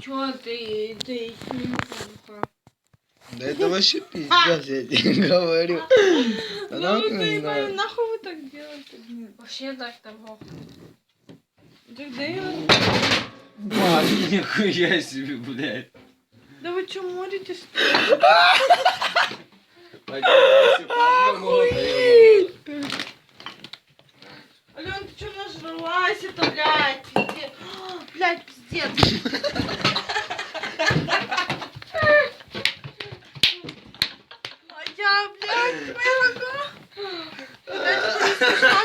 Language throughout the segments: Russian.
Чё ты, ты? Да это вообще пиздец, я тебе говорю. Она Ну не заебали, знаю. нахуй вы так делаете, блин? Вообще так того. Тогда я... Ба, нихуя себе, блядь. Да вы чё моритесь? Ален, ты чё нажралась это, блядь? Пиздец. Блядь, пиздец. Моя, блядь, моя нога. Блядь, это не смешно.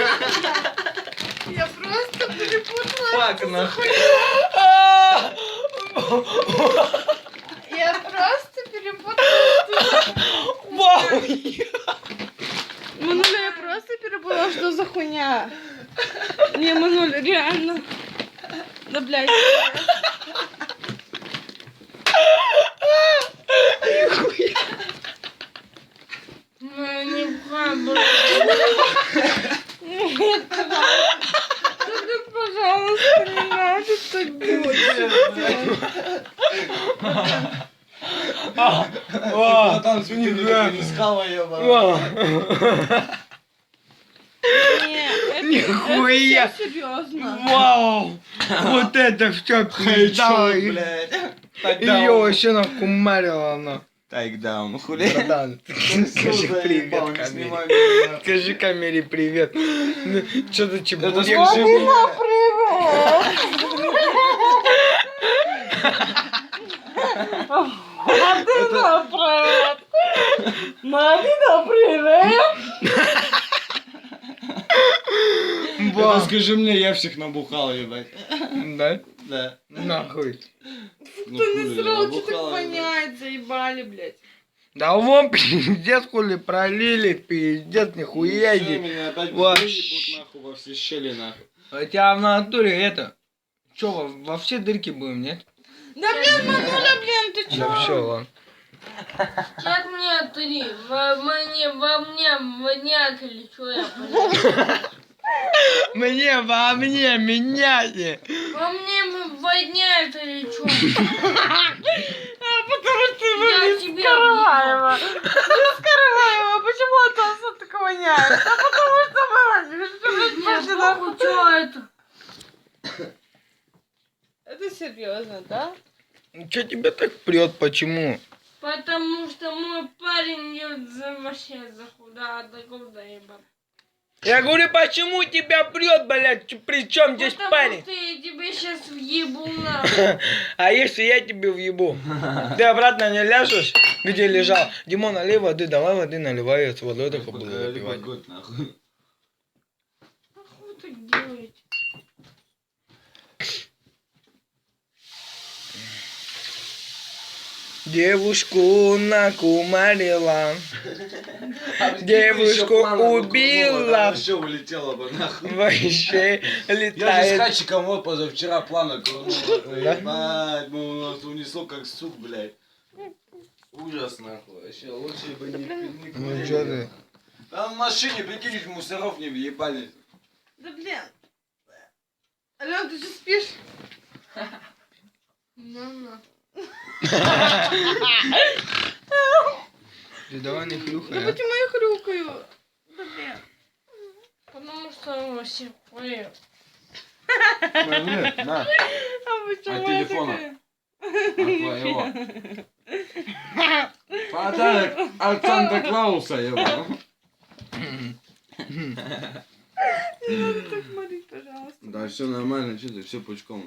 Я просто перепутала. Фак, нахуй. Я просто перепутала. Вау! Мануля, я просто перепутала, что за хуйня. Не, Мануль, реально. Да, блядь. Ну, не правда. Нет, пожалуйста. Да, пожалуйста, не надо так свиньи не схавай, ебаный. Не, это, Нихуя. это серьезно. Вау! Вот это все пизда! Ее даун. вообще накумарила она. Так даун, хули. Братан, скажи привет камере. Скажи камере привет. Что ты чебурек? Скажи мне. Мадина, привет. Мадина, привет. Это Ба. скажи мне, я всех набухал, ебать. Да? Да. Нахуй. Ну, Кто хули, не срал, что так набухал, ебать. воняет, заебали, блядь. Да вон пиздец хули пролили, пиздец, нихуя Всё, иди. меня опять Вообще. выебут нахуй во все щели нахуй. А тебя в натуре это... Че, во, во все дырки будем, нет? Да, блин, Мануля, блин, ты чё? Да все, ладно. Как мне три? Во мне, во мне воняет или что я понял? Мне, во мне, меняйте. Во мне воняет или что? А, потому что вы тебе Караваева. Без Караваева. Почему это все так воняет? Да потому что вы что это? Это серьезно, да? Че тебя так прет, почему? Потому что мой парень идет за вообще за худа, да куда ебать. Я говорю, почему тебя прет, блядь? При чем здесь Потому парень? что я тебе сейчас въебу. А если я тебе въебу? Ты обратно не ляжешь, где лежал? Димон, налей воды, давай воды наливай, я с водой только буду выпивать. Нахуй. Нахуй вы так делаете? Девушку накумарила, Девушку убила. Все улетело бы нахуй. вообще Я же с летает. Хачиком вот позавчера плана курнул. Да? Ебать, мы у нас унесло как суп, блядь. Ужас нахуй. Вообще лучше бы не не Ну курили. чё ты? Там в машине, прикинь, мусоров не въебали. Да блин. Ален, ты же спишь? На. Ты давай не хрюхай, а? почему я хрюкаю? Блин. Потому что он хуй. На, А почему А я телефона? такая? твоего. Подарок от Санта-Клауса, ебал. Не надо так смотреть, пожалуйста. Да, все нормально, что ты, все пучком.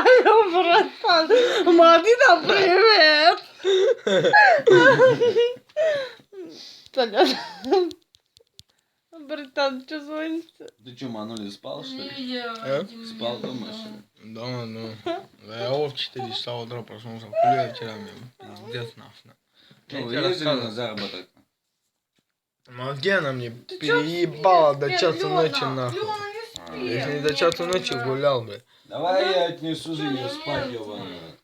Алло, братан. Мадина, привет. Ален. Братан, что звонится? Ты что, Манули спал, что Не ли? этим Спал дома, что ли? Да, ну. Я в 4 часа утра проснулся. Хули я вчера мне пиздец нахуй. Я Ну, тебе ездили на Ну а где она мне Ты переебала до часа ночи нахуй? Я с ней до часа ночи гулял, бы. Давай я отнесу ее спать, ебаную.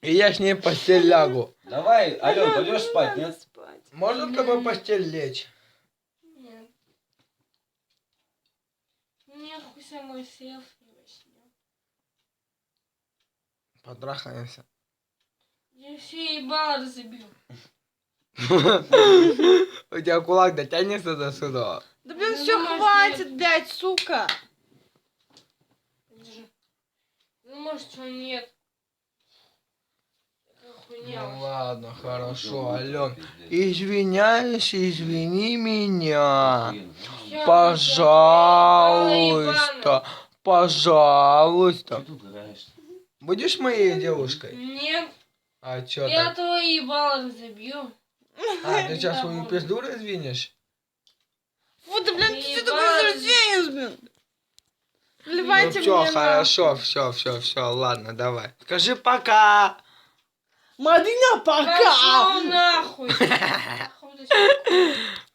И я с ней постель лягу. Давай, алло, пойдешь спать, нет? Можно с тобой постель лечь? Нет. Мне хуй самой селфи вообще. Потрахаемся. Я все ебало разобью. У тебя кулак дотянется до сюда. Да блин, Ну, все может, хватит, блядь, сука. Ну, может, что нет. Ну ладно, хорошо, Ален. Извиняюсь, извини меня. Всё, Пожалуйста, пожалуйста. Тут играешь? Будешь моей девушкой? Нет, А чё я так? твои ебало разобью. А, ты сейчас свою пизду развинешь? Да, блин, ты что такой ебать. извращенец, блин? Ну Вливайте все, мне хорошо, все, все, все, ладно, давай. Скажи пока. на... Мадина, пока! Пошёл нахуй. Нахуй.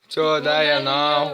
Все, да, я Ну, на.